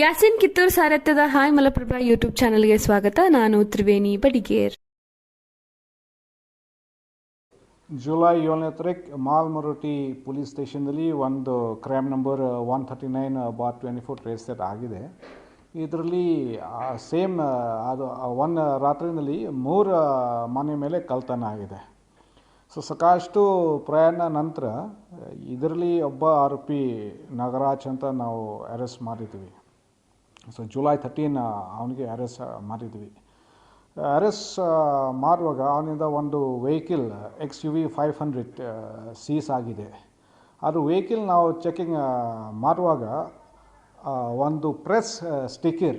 ಯಾಸಿನ್ ಕಿತ್ತೂರ್ ಸಾರಥ್ಯದ hi Malaprabha YouTube ಚಾನೆಲ್ಗೆ ಸ್ವಾಗತ. ನಾನು ತ್ರಿವೇಣಿ ಬಡಿಗೇರ್ ಜುಲೈ ಏಳನೇ ತಾರೀಕು ಮಾಲ್ಮರುಟಿ ಪೊಲೀಸ್ ಸ್ಟೇಷನ್ದಲ್ಲಿ ಒಂದು crime number one thirty nine bar twenty four traced ಆಗಿದೆ. ಇದರಲ್ಲಿ ಸೇಮ್ ಅದು ಒನ್ ರಾತ್ರಿನಲ್ಲಿ ಮೂರು ಮನೆ ಮೇಲೆ ಕಳ್ತನ ಆಗಿದೆ. ಸೊ, ಸಾಕಷ್ಟು ಪ್ರಯಾಣ ನಂತರ ಇದರಲ್ಲಿ ಒಬ್ಬ ಆರೋಪಿ ನಾಗರಾಜ್ ಅಂತ ನಾವು ಅರೆಸ್ಟ್ ಮಾಡಿದ್ವಿ ಸೊ ಜುಲೈ ತರ್ಟೀನ್ ಅವನಿಗೆ ಅರೆಸ್ಟ್ ಮಾಡಿದ್ವಿ. ಅರೆಸ್ ಮಾಡುವಾಗ ಅವನಿಂದ ಒಂದು vehicle X U V five hundred seize ಆಗಿದೆ. ಅದು ವೆಹಿಕಲ್ ನಾವು ಚೆಕಿಂಗ್ ಮಾಡುವಾಗ ಒಂದು ಪ್ರೆಸ್ ಸ್ಟಿಕ್ಕರ್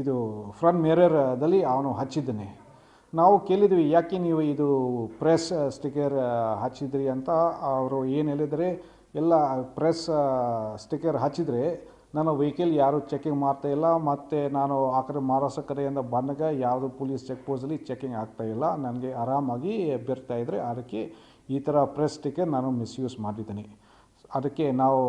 ಇದು ಫ್ರಂಟ್ ಮಿರರ್ದಲ್ಲಿ ಅವನು ಹಚ್ಚಿದ್ದಾನೆ. ನಾವು ಕೇಳಿದ್ವಿ, ಯಾಕೆ ನೀವು ಇದು ಪ್ರೆಸ್ ಸ್ಟಿಕ್ಕರ್ ಹಚ್ಚಿದ್ರಿ? ಅಂತ. ಅವರು ಏನು ಹೇಳಿದರೆ, ಎಲ್ಲ ಪ್ರೆಸ್ ಸ್ಟಿಕ್ಕರ್ ಹಚ್ಚಿದರೆ ನಾನು ವೆಹಿಕಲ್ ಯಾರು ಚೆಕಿಂಗ್ ಮಾಡ್ತಾ ಇಲ್ಲ ಮತ್ತು ನಾನು ಆ ಕಡೆ ಮಹಾರಾಷ್ಟ್ರ ಕಡೆಯಿಂದ ಬಂದಾಗ ಯಾವುದು ಪೊಲೀಸ್ ಚೆಕ್ ಪೋಸ್ಟಲ್ಲಿ ಚೆಕಿಂಗ್ ಆಗ್ತಾ ಇಲ್ಲ. ನನಗೆ ಆರಾಮಾಗಿ ಬರ್ತಾ ಇದ್ದರೆ ಅದಕ್ಕೆ ಈ ಥರ ಪ್ರೆಸ್ ಟಿಕೆಟ್ ನಾನು ಮಿಸ್ಯೂಸ್ ಮಾಡಿದ್ದೀನಿ. ಅದಕ್ಕೆ ನಾವು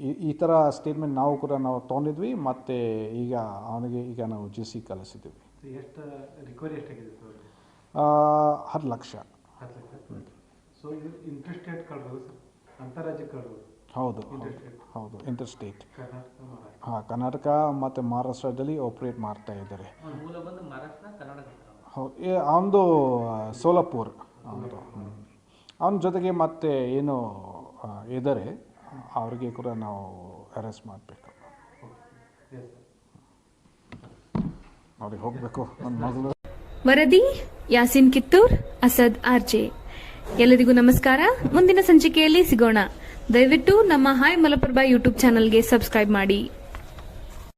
ಈ- ಈ ಥರ ಸ್ಟೇಟ್ಮೆಂಟ್ ನಾವು ಕೂಡ ನಾವು ತೊಗೊಂಡಿದ್ವಿ ಮತ್ತು ಈಗ ಅವನಿಗೆ ಈಗ ನಾವು ಜಿ ಸಿ ಕಲಿಸಿದ್ವಿ ಎಷ್ಟು ರಿಕವರಿ ಎಷ್ಟಾಗಿದೆ ಸರ್ ಆ, ಹತ್ತು ಲಕ್ಷ. ಸೊ ಇದು ರೇಟ್ ಕಳ್ಬೋದು ಸರ್ ಅಂತಾರಾಜ್ಯ ಕಳ್ಬೋದು. ಹೌದು ಹೌದು ಇಂಟರ್ ಸ್ಟೇಟ್ ಹಾಂ ಕರ್ನಾಟಕ ಮತ್ತು ಮಹಾರಾಷ್ಟ್ರದಲ್ಲಿ ಆಪ್ರೇಟ್ ಮಾಡ್ತಾ ಇದ್ದಾರೆ. ಮೂಲ ಬಂದು ಮಹಾರಾಷ್ಟ್ರ ಕರ್ನಾಟಕ ಹೌದು ಅವನದು ಸೋಲಾಪುರ್. ಅವನದು ಅವನ ಜೊತೆಗೆ ಮತ್ತೆ ಏನು ಇದ್ದಾರೆ ಅವರಿಗೆ ಕೂಡ ನಾವು ಅರೆಸ್ಟ್ ಮಾಡಬೇಕು. ಅವ್ರಿಗೆ ಹೋಗಬೇಕು. ನನ್ನ ಮಗಳು ವರದಿ ಯಾಸಿನ್ ಕಿತ್ತೂರ್ ಅಸದ್ ಆರ್ಜೆ ಎಲ್ಲರಿಗೂ ನಮಸ್ಕಾರ. ಮುಂದಿನ ಸಂಚಿಕೆಯಲ್ಲಿ ಸಿಗೋಣ. ದಯವಿಟ್ಟು ನಮ್ಮ ಹಾಯ್ ಮಲಪ್ರಭಾ ಯೂಟ್ಯೂಬ್ ಚಾನಲ್ಗೆ ಸಬ್ಸ್ಕ್ರೈಬ್ ಮಾಡಿ.